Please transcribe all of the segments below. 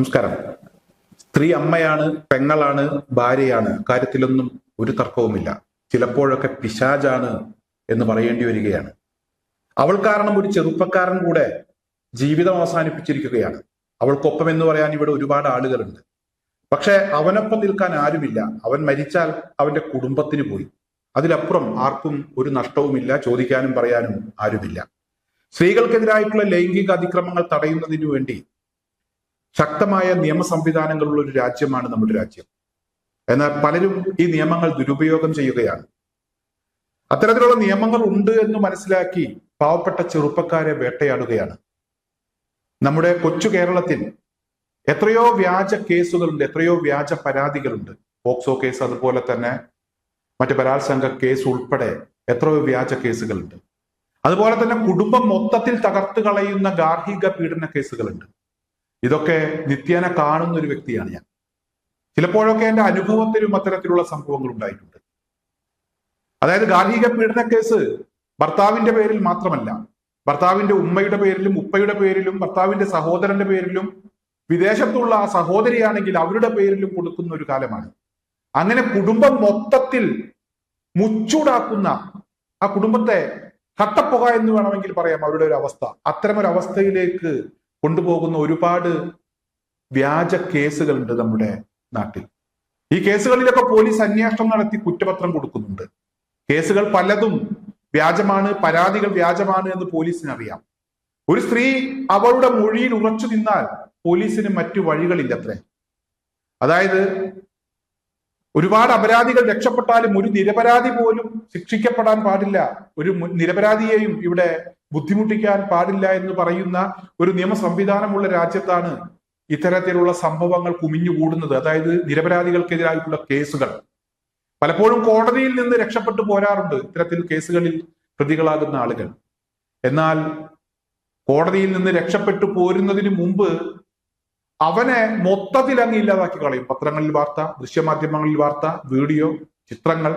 നമസ്കാരം. സ്ത്രീ അമ്മയാണ് പെങ്ങളാണ് ഭാര്യയാണ്. കാര്യത്തിലൊന്നും ഒരു തർക്കവുമില്ല. ചിലപ്പോഴൊക്കെ പിശാജാണ് എന്ന് പറയേണ്ടി വരികയാണ്. അവൾ കാരണം ഒരു ചെറുപ്പക്കാരൻ കൂടെ ജീവിതം അവസാനിപ്പിച്ചിരിക്കുകയാണ്. അവൾക്കൊപ്പം എന്ന് പറയാൻ ഇവിടെ ഒരുപാട് ആളുകളുണ്ട്. പക്ഷെ അവനൊപ്പം നിൽക്കാൻ ആരുമില്ല. അവൻ മരിച്ചാൽ അവന്റെ കുടുംബത്തിന് പോയി. അതിലപ്പുറം ആർക്കും ഒരു നഷ്ടവുമില്ല. ചോദിക്കാനും പറയാനും ആരുമില്ല. സ്ത്രീകൾക്കെതിരായിട്ടുള്ള ലൈംഗിക അതിക്രമങ്ങൾ തടയുന്നതിനു വേണ്ടി ശക്തമായ നിയമ സംവിധാനങ്ങളുള്ള ഒരു രാജ്യമാണ് നമ്മുടെ രാജ്യം. എന്നാൽ പലരും ഈ നിയമങ്ങൾ ദുരുപയോഗം ചെയ്യുകയാണ്. അത്തരത്തിലുള്ള നിയമങ്ങൾ ഉണ്ട് എന്ന് മനസ്സിലാക്കി പാവപ്പെട്ട ചെറുപ്പക്കാരെ വേട്ടയാടുകയാണ്. നമ്മുടെ കൊച്ചു കേരളത്തിൽ എത്രയോ വ്യാജ കേസുകളുണ്ട് എത്രയോ വ്യാജ പരാതികളുണ്ട്. പോക്സോ കേസ് അതുപോലെ തന്നെ മറ്റ് ബലാത്സംഗ കേസ് ഉൾപ്പെടെ എത്രയോ വ്യാജ കേസുകളുണ്ട്. അതുപോലെ തന്നെ കുടുംബം മൊത്തത്തിൽ തകർത്ത് കളയുന്ന ഗാർഹിക പീഡന കേസുകളുണ്ട്. ഇതൊക്കെ നിത്യേന കാണുന്ന ഒരു വ്യക്തിയാണ് ഞാൻ. ചിലപ്പോഴൊക്കെ എന്റെ അനുഭവത്തിലും അത്തരത്തിലുള്ള സംഭവങ്ങൾ ഉണ്ടായിട്ടുണ്ട്. അതായത് ഗാർഹിക പീഡന കേസ് ഭർത്താവിന്റെ പേരിൽ മാത്രമല്ല ഭർത്താവിന്റെ ഉമ്മയുടെ പേരിലും ഉപ്പയുടെ പേരിലും ഭർത്താവിന്റെ സഹോദരന്റെ പേരിലും വിദേശത്തുള്ള ആ സഹോദരിയാണെങ്കിൽ അവരുടെ പേരിലും കൊടുക്കുന്ന ഒരു കാലമാണ്. അങ്ങനെ കുടുംബം മൊത്തത്തിൽ മുച്ചൂടാക്കുന്ന ആ കുടുംബത്തെ കട്ടപ്പുക എന്ന് വേണമെങ്കിൽ പറയാം അവരുടെ ഒരു അവസ്ഥ. അത്തരമൊരു അവസ്ഥയിലേക്ക് കൊണ്ടുപോകുന്ന ഒരുപാട് വ്യാജ കേസുകളുണ്ട് നമ്മുടെ നാട്ടിൽ. ഈ കേസുകളിലൊക്കെ പോലീസ് അന്വേഷണം നടത്തി കുറ്റപത്രം കൊടുക്കുന്നുണ്ട്. കേസുകൾ പലതും വ്യാജമാണ് പരാതികൾ വ്യാജമാണ് എന്ന് പോലീസിന് അറിയാം. ഒരു സ്ത്രീ അവളുടെ മൊഴിയിൽ ഉറച്ചു നിന്നാൽ പോലീസിന് മറ്റു വഴികളില്ല അത്രേ അതായത് ഒരുപാട് അപരാധികൾ രക്ഷപ്പെട്ടാലും ഒരു നിരപരാധി പോലും ശിക്ഷിക്കപ്പെടാൻ പാടില്ല. ഒരു നിരപരാധിയെയും ഇവിടെ ബുദ്ധിമുട്ടിക്കാൻ പാടില്ല എന്ന് പറയുന്ന ഒരു നിയമ സംവിധാനമുള്ള രാജ്യത്താണ് ഇത്തരത്തിലുള്ള സംഭവങ്ങൾ കുമിഞ്ഞുകൂടുന്നത്. അതായത് നിരപരാധികൾക്കെതിരായിട്ടുള്ള കേസുകൾ. പലപ്പോഴും കോടതിയിൽ നിന്ന് രക്ഷപ്പെട്ടു പോരാറുണ്ട് ഇത്തരത്തിൽ കേസുകളിൽ പ്രതികളാകുന്ന ആളുകൾ. എന്നാൽ കോടതിയിൽ നിന്ന് രക്ഷപ്പെട്ടു പോരുന്നതിന് മുമ്പ് അവനെ മൊത്തത്തിൽ അങ്ങ് ഇല്ലാതാക്കി കളയും. പത്രങ്ങളിൽ വാർത്ത ദൃശ്യമാധ്യമങ്ങളിൽ വാർത്ത വീഡിയോ ചിത്രങ്ങൾ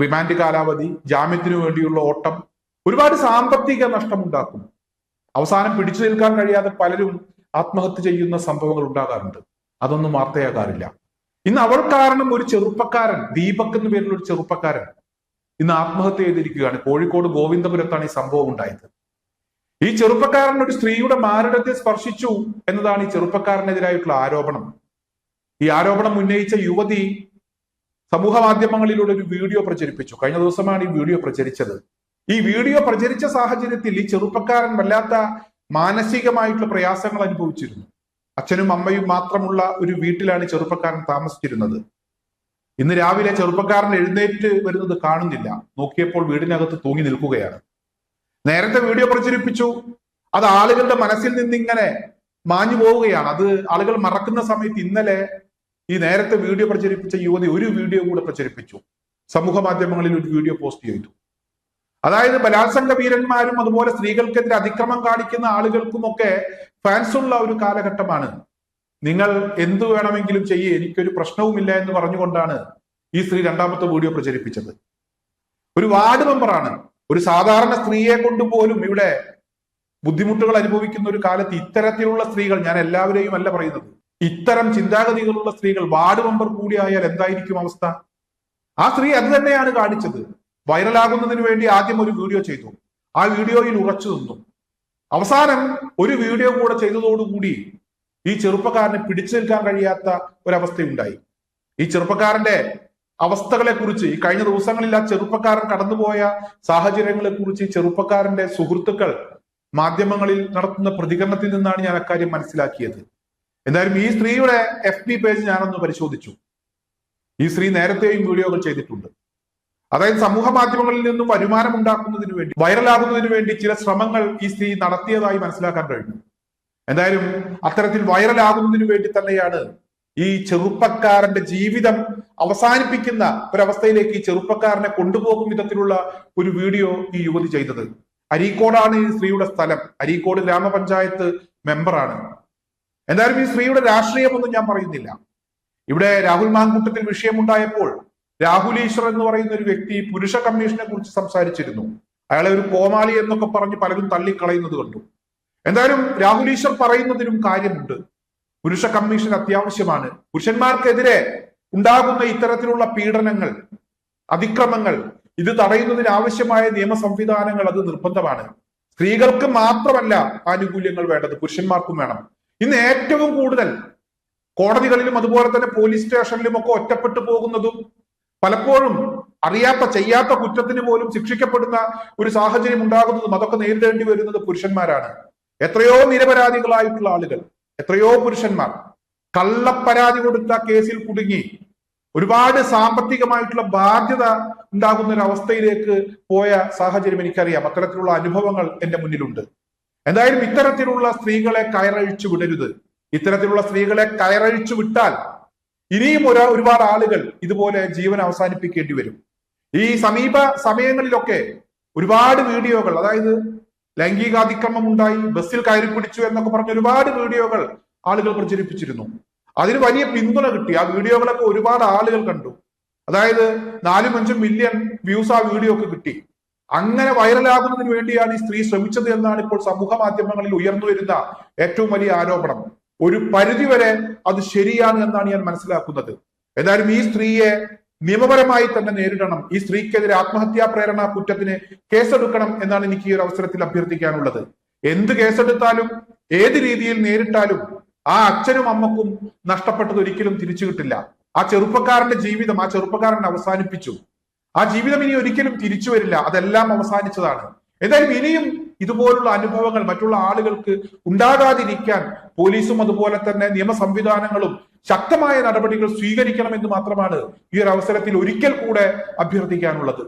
റിമാൻഡ് കാലാവധി ജാമ്യത്തിനു വേണ്ടിയുള്ള ഓട്ടം ഒരുപാട് സാമ്പത്തിക നഷ്ടമുണ്ടാക്കും. അവസാനം പിടിച്ചു നിൽക്കാൻ കഴിയാതെ പലരും ആത്മഹത്യ ചെയ്യുന്ന സംഭവങ്ങൾ ഉണ്ടാകാറുണ്ട്. അതൊന്നും വാർത്തയാകാറില്ല. ഇന്ന് അവൾ കാരണം ഒരു ചെറുപ്പക്കാരൻ ദീപക് എന്ന പേരിൽ ഒരു ചെറുപ്പക്കാരൻ ഇന്ന് ആത്മഹത്യ ചെയ്തിരിക്കുകയാണ്. കോഴിക്കോട് ഗോവിന്ദപുരത്താണ് ഈ സംഭവം ഉണ്ടായത്. ഈ ചെറുപ്പക്കാരൻ ഒരു സ്ത്രീയുടെ മാരടത്തെ സ്പർശിച്ചു എന്നതാണ് ഈ ചെറുപ്പക്കാരനെതിരായിട്ടുള്ള ആരോപണം. ഈ ആരോപണം ഉന്നയിച്ച യുവതി സമൂഹ മാധ്യമങ്ങളിലൂടെ ഒരു വീഡിയോ പ്രചരിപ്പിച്ചു. കഴിഞ്ഞ ദിവസമാണ് ഈ വീഡിയോ പ്രചരിച്ചത്. ഈ വീഡിയോ പ്രചരിച്ച സാഹചര്യത്തിൽ ഈ ചെറുപ്പക്കാരൻ വല്ലാത്ത മാനസികമായിട്ടുള്ള പ്രയാസങ്ങൾ അനുഭവിച്ചിരുന്നു. അച്ഛനും അമ്മയും മാത്രമുള്ള ഒരു വീട്ടിലാണ് ചെറുപ്പക്കാരൻ താമസിച്ചിരുന്നത്. ഇന്ന് രാവിലെ ചെറുപ്പക്കാരൻ എഴുന്നേറ്റ് വരുന്നത് കാണുന്നില്ല. നോക്കിയപ്പോൾ വീടിനകത്ത് തൂങ്ങി നിൽക്കുകയാണ്. നേരത്തെ വീഡിയോ പ്രചരിപ്പിച്ചു. അത് ആളുകളുടെ മനസ്സിൽ നിന്നിങ്ങനെ മാഞ്ഞു പോവുകയാണ്. അത് ആളുകൾ മറക്കുന്ന സമയത്ത് ഇന്നലെ ഈ നേരത്തെ വീഡിയോ പ്രചരിപ്പിച്ച യുവതി ഒരു വീഡിയോ കൂടെ പ്രചരിപ്പിച്ചു. സമൂഹ മാധ്യമങ്ങളിൽ ഒരു വീഡിയോ പോസ്റ്റ് ചെയ്തു. അതായത് ബലാത്സംഗ വീരന്മാരും അതുപോലെ സ്ത്രീകൾക്കെതിരെ അതിക്രമം കാണിക്കുന്ന ആളുകൾക്കുമൊക്കെ ഫാൻസ് ഉള്ള ഒരു കാലഘട്ടമാണ്. നിങ്ങൾ എന്തു വേണമെങ്കിലും ചെയ്യേ എനിക്കൊരു പ്രശ്നവുമില്ല എന്ന് പറഞ്ഞുകൊണ്ടാണ് ഈ സ്ത്രീ രണ്ടാമത്തെ വീഡിയോ പ്രചരിപ്പിച്ചത്. ഒരു വാർഡ് മെമ്പറാണ്. ഒരു സാധാരണ സ്ത്രീയെ കൊണ്ടുപോലും ഇവിടെ ബുദ്ധിമുട്ടുകൾ അനുഭവിക്കുന്ന ഒരു കാലത്ത് ഇത്തരത്തിലുള്ള സ്ത്രീകൾ ഞാൻ എല്ലാവരെയും അല്ല പറയുന്നത് ഇത്തരം ചിന്താഗതികളുള്ള സ്ത്രീകൾ വാർഡ് മെമ്പർ കൂടിയായാൽ എന്തായിരിക്കും അവസ്ഥ? ആ സ്ത്രീ അത് തന്നെയാണ് കാണിച്ചത്. വൈറലാകുന്നതിന് വേണ്ടി ആദ്യം ഒരു വീഡിയോ ചെയ്തു. ആ വീഡിയോയിൽ ഉറച്ചു നിന്നു. അവസാനം ഒരു വീഡിയോ കൂടെ ചെയ്തതോടുകൂടി ഈ ചെറുപ്പക്കാരന് പിടിച്ചു നിൽക്കാൻ കഴിയാത്ത ഒരവസ്ഥയുണ്ടായി. ഈ ചെറുപ്പക്കാരന്റെ അവസ്ഥകളെ കുറിച്ച് ഈ കഴിഞ്ഞ ദിവസങ്ങളിൽ ആ ചെറുപ്പക്കാരൻ കടന്നുപോയ സാഹചര്യങ്ങളെ കുറിച്ച് ഈ ചെറുപ്പക്കാരന്റെ സുഹൃത്തുക്കൾ മാധ്യമങ്ങളിൽ നടത്തുന്ന പ്രതികരണത്തിൽ നിന്നാണ് ഞാൻ അക്കാര്യം മനസ്സിലാക്കിയത്. എന്തായാലും ഈ സ്ത്രീയുടെ എഫ് ബി പേജ് ഞാനൊന്ന് പരിശോധിച്ചു. ഈ സ്ത്രീ നേരത്തെയും വീഡിയോകൾ ചെയ്തിട്ടുണ്ട്. അതായത് സമൂഹ മാധ്യമങ്ങളിൽ നിന്നും വരുമാനം ഉണ്ടാക്കുന്നതിന് വേണ്ടി വൈറലാകുന്നതിന് വേണ്ടി ചില ശ്രമങ്ങൾ ഈ സ്ത്രീ നടത്തിയതായി മനസ്സിലാക്കാൻ കഴിഞ്ഞു. എന്തായാലും അത്തരത്തിൽ വൈറലാകുന്നതിന് വേണ്ടി തന്നെയാണ് ഈ ചെറുപ്പക്കാരന്റെ ജീവിതം അവസാനിപ്പിക്കുന്ന ഒരവസ്ഥയിലേക്ക് ഈ ചെറുപ്പക്കാരനെ കൊണ്ടുപോകും വിധത്തിലുള്ള ഒരു വീഡിയോ ഈ യുവതി ചെയ്തത്. അരീക്കോടാണ് ഈ സ്ത്രീയുടെ സ്ഥലം. അരീക്കോട് ഗ്രാമപഞ്ചായത്ത് മെമ്പറാണ്. എന്തായാലും ഈ സ്ത്രീയുടെ രാഷ്ട്രീയമൊന്നും ഞാൻ പറയുന്നില്ല. ഇവിടെ രാഹുൽ മാങ്കൂട്ടത്തിൽ വിഷയമുണ്ടായപ്പോൾ രാഹുൽ ഈശ്വർ എന്ന് പറയുന്ന ഒരു വ്യക്തി പുരുഷ കമ്മീഷനെ കുറിച്ച് സംസാരിച്ചിരുന്നു. അയാളെ ഒരു കോമാളി എന്നൊക്കെ പറഞ്ഞ് പലരും തള്ളിക്കളയുന്നത് കണ്ടു. എന്തായാലും രാഹുൽ ഈശ്വർ പറയുന്നതിനും കാര്യമുണ്ട്. പുരുഷ കമ്മീഷൻ അത്യാവശ്യമാണ്. പുരുഷന്മാർക്കെതിരെ ഉണ്ടാകുന്ന ഇത്തരത്തിലുള്ള പീഡനങ്ങൾ അതിക്രമങ്ങൾ ഇത് തടയുന്നതിന് ആവശ്യമായ നിയമ സംവിധാനങ്ങൾ അത് നിർബന്ധമാണ്. സ്ത്രീകൾക്ക് മാത്രമല്ല ആനുകൂല്യങ്ങൾ വേണ്ടത് പുരുഷന്മാർക്കും വേണം. ഇന്ന് ഏറ്റവും കൂടുതൽ കോടതികളിലും അതുപോലെ തന്നെ പോലീസ് സ്റ്റേഷനിലും ഒക്കെ ഒറ്റപ്പെട്ടു പോകുന്നതും പലപ്പോഴും അറിയാത്ത ചെയ്യാത്ത കുറ്റത്തിന് പോലും ശിക്ഷിക്കപ്പെടുന്ന ഒരു സാഹചര്യം ഉണ്ടാകുന്നതും അതൊക്കെ നേരിടേണ്ടി വരുന്നത് പുരുഷന്മാരാണ്. എത്രയോ നിരപരാധികളായിട്ടുള്ള ആളുകൾ എത്രയോ പുരുഷന്മാർ കള്ളപ്പരാതി കൊടുത്ത കേസിൽ കുടുങ്ങി ഒരുപാട് സാമ്പത്തികമായിട്ടുള്ള ബാധ്യത ഉണ്ടാകുന്ന ഒരു അവസ്ഥയിലേക്ക് പോയ സാഹചര്യം എനിക്കറിയാം. അത്തരത്തിലുള്ള അനുഭവങ്ങൾ എന്റെ മുന്നിലുണ്ട്. എന്തായാലും ഇത്തരത്തിലുള്ള സ്ത്രീകളെ കയറഴിച്ചു വിടരുത്. ഇത്തരത്തിലുള്ള സ്ത്രീകളെ കയറഴിച്ചു വിട്ടാൽ ഇനിയും ഒരു ഒരുപാട് ആളുകൾ ഇതുപോലെ ജീവൻ അവസാനിപ്പിക്കേണ്ടി വരും. ഈ സമീപ സമയങ്ങളിലൊക്കെ ഒരുപാട് വീഡിയോകൾ അതായത് ലൈംഗികാതിക്രമം ഉണ്ടായി ബസ്സിൽ കയറി പിടിച്ചു എന്നൊക്കെ പറഞ്ഞ ഒരുപാട് വീഡിയോകൾ ആളുകൾ പ്രചരിപ്പിച്ചിരുന്നു. അതിന് വലിയ പിന്തുണ കിട്ടി. ആ വീഡിയോകളൊക്കെ ഒരുപാട് ആളുകൾ കണ്ടു. അതായത് നാലും അഞ്ചും മില്യൺ വ്യൂസ് ആ വീഡിയോ ഒക്കെ കിട്ടി. അങ്ങനെ വൈറലാകുന്നതിന് വേണ്ടിയാണ് ഈ സ്ത്രീ ശ്രമിച്ചത് എന്നാണ് ഇപ്പോൾ സമൂഹ മാധ്യമങ്ങളിൽ ഉയർന്നു വരുന്ന ഏറ്റവും വലിയ ആരോപണം. ഒരു പരിധിവരെ അത് ശരിയാണ് എന്നാണ് ഞാൻ മനസ്സിലാക്കുന്നത്. എന്തായാലും ഈ സ്ത്രീയെ നിയമപരമായി തന്നെ നേരിടണം. ഈ സ്ത്രീക്കെതിരെ ആത്മഹത്യാ പ്രേരണ കുറ്റത്തിന് കേസെടുക്കണം എന്നാണ് എനിക്ക് ഈ ഒരു അവസരത്തിൽ അഭ്യർത്ഥിക്കാനുള്ളത്. എന്ത് കേസെടുത്താലും ഏത് രീതിയിൽ നേരിട്ടാലും ആ അച്ഛനും അമ്മക്കും നഷ്ടപ്പെട്ടത് ഒരിക്കലും തിരിച്ചു കിട്ടില്ല. ആ ചെറുപ്പക്കാരന്റെ ജീവിതം ആ ചെറുപ്പക്കാരൻ അവസാനിപ്പിച്ചു. ആ ജീവിതം ഇനി ഒരിക്കലും തിരിച്ചു വരില്ല. അതെല്ലാം അവസാനിച്ചതാണ്. എന്തായാലും ഇനിയും ഇതുപോലുള്ള അനുഭവങ്ങൾ മറ്റുള്ള ആളുകൾക്ക് ഉണ്ടാകാതിരിക്കാൻ പോലീസും അതുപോലെ തന്നെ നിയമ സംവിധാനങ്ങളും ശക്തമായ നടപടികൾ സ്വീകരിക്കണമെന്ന് മാത്രമാണ് ഈ ഒരു അവസരത്തിൽ ഒരിക്കൽ കൂടെ അഭ്യർത്ഥിക്കാനുള്ളത്.